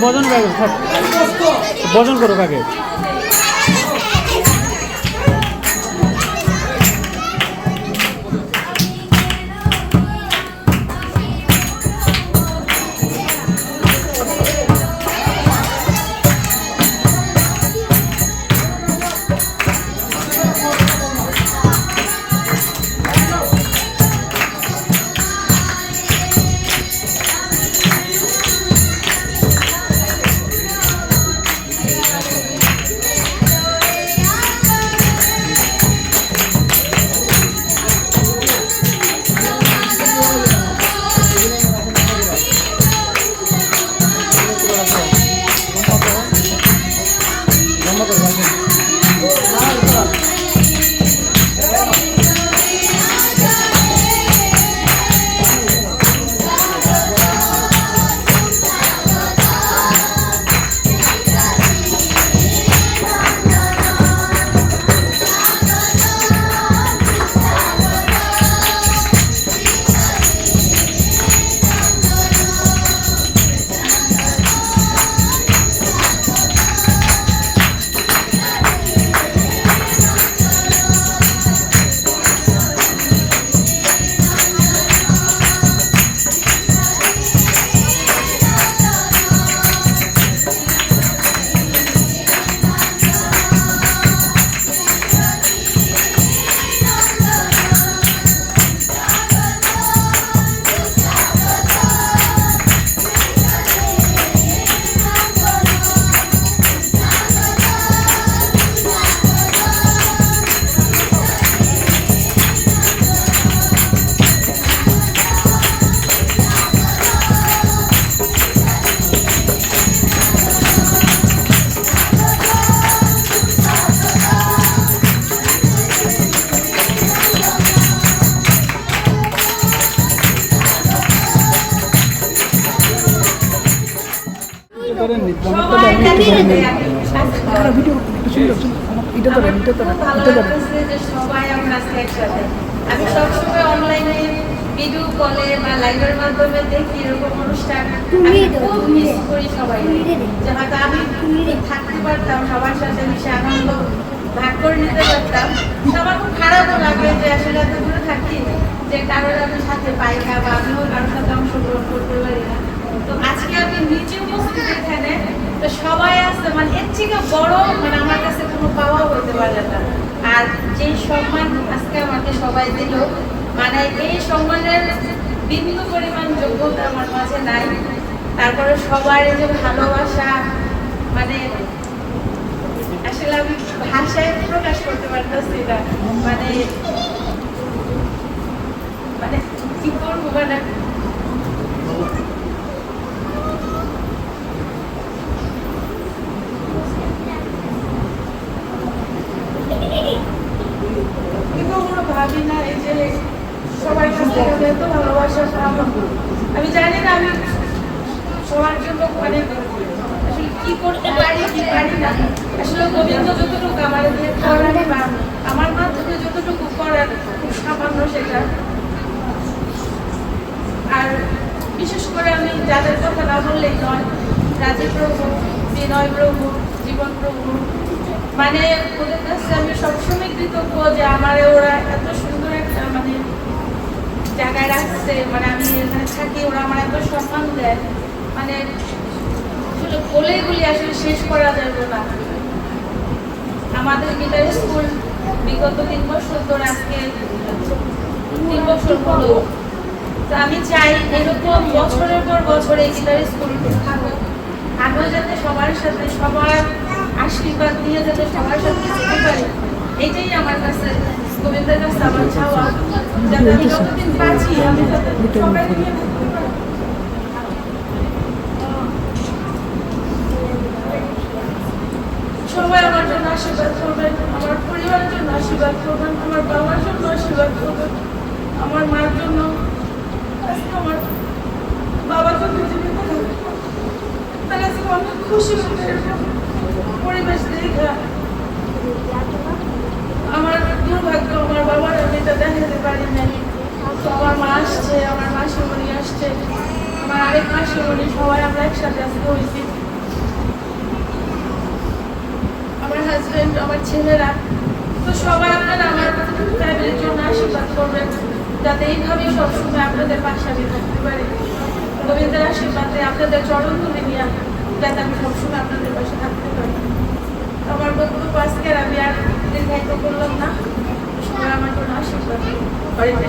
বজন করো থাক। বজন যে ভাগ করে নিতে পারতাম আমার খুব খারাপও লাগে যে আসলে এত দূরে থাকি যে কারোর আমি সাথে পাই না বা আমিও কারোর সাথে অংশগ্রহণ করতে পারি না আজকে আমি নিজে উপস্থিত এখানে, তো সবাই আছে মানে এর থেকে বড় মানে আমার কাছে কোনো পাওয়া হইতে পারে না। আর যে সম্মান আজকে আমাকে সবাই দিল মানে এই সম্মানের বিন্দু পরিমাণ যোগ্যতা আমার মাঝে নাই। তারপরে সবার যে ভালোবাসা মানে আসলে আমি ভাষায় প্রকাশ করতে পারতেছি না। মানে মানে কি করব মানে কিন্তু ভাবি না এই যে সবার কাছ থেকে এত ভালোবাসা আমি জানি না, আমি সবার জন্য মানে আসলে কি করতে পারি, কি পারি না। আসলে গোবিন্দ যতটুকু আমার দিয়ে করার বা আমার মাধ্যমে যতটুকু করার সামান্য সেটা। আর বিশেষ করে আমি যাদের কথা না বললেই নয় রাজীব প্রভু, বিনয় প্রভু, জীবন প্রভু মানে ওদের কাছে আমি সবসময় কৃতজ্ঞ যে আমার ওরা এত সুন্দর একটা মানে জায়গায় রাখছে মানে আমি এখানে থাকি, ওরা আমার এত সম্মান দেয়। মানে আসলে শেষ করা যাবে না। আমাদের গিটার স্কুল বিগত তিন বছর ধরে আজকে তিন বছর হলো। তো আমি চাই এরকম বছরের পর বছর এই গিটার স্কুল থাকুক। আমিও যাতে সবার সাথে সবার আশীর্বাদ নিয়ে যাতে সবার সাথে যেতে পারি। এইটাই আমার কাছে গোবিন্দের কাছে আমার চাওয়া যাতে আমি যতদিন বাঁচি, আমি সবাই নিয়ে সবাই আমার জন্য আশীর্বাদ করবেন আমার পরিবারের জন্য আশীর্বাদ করবেন আমার বাবার জন্য আশীর্বাদ করবেন আমার মার জন্য আমার তাহলে আজকে অনেক খুশি এরকম তো সবাই আমরা আমার হাজব্যান্ড জন্য আশীর্বাদ করবেন, যাতে এইভাবেই সবসময় আপনাদের পাশে আমি থাকতে পারি। গোবিন্দের আশীর্বাদে আপনাদের চরণ তুলে নিয়ে যাতে আমি সবসময় আপনাদের পাশে থাকতে পারি। আমার বক্তব্য আজকের আমি আর দীর্ঘায়িত করলাম না। আমার কোনো আশীর্বাদ বাড়িতে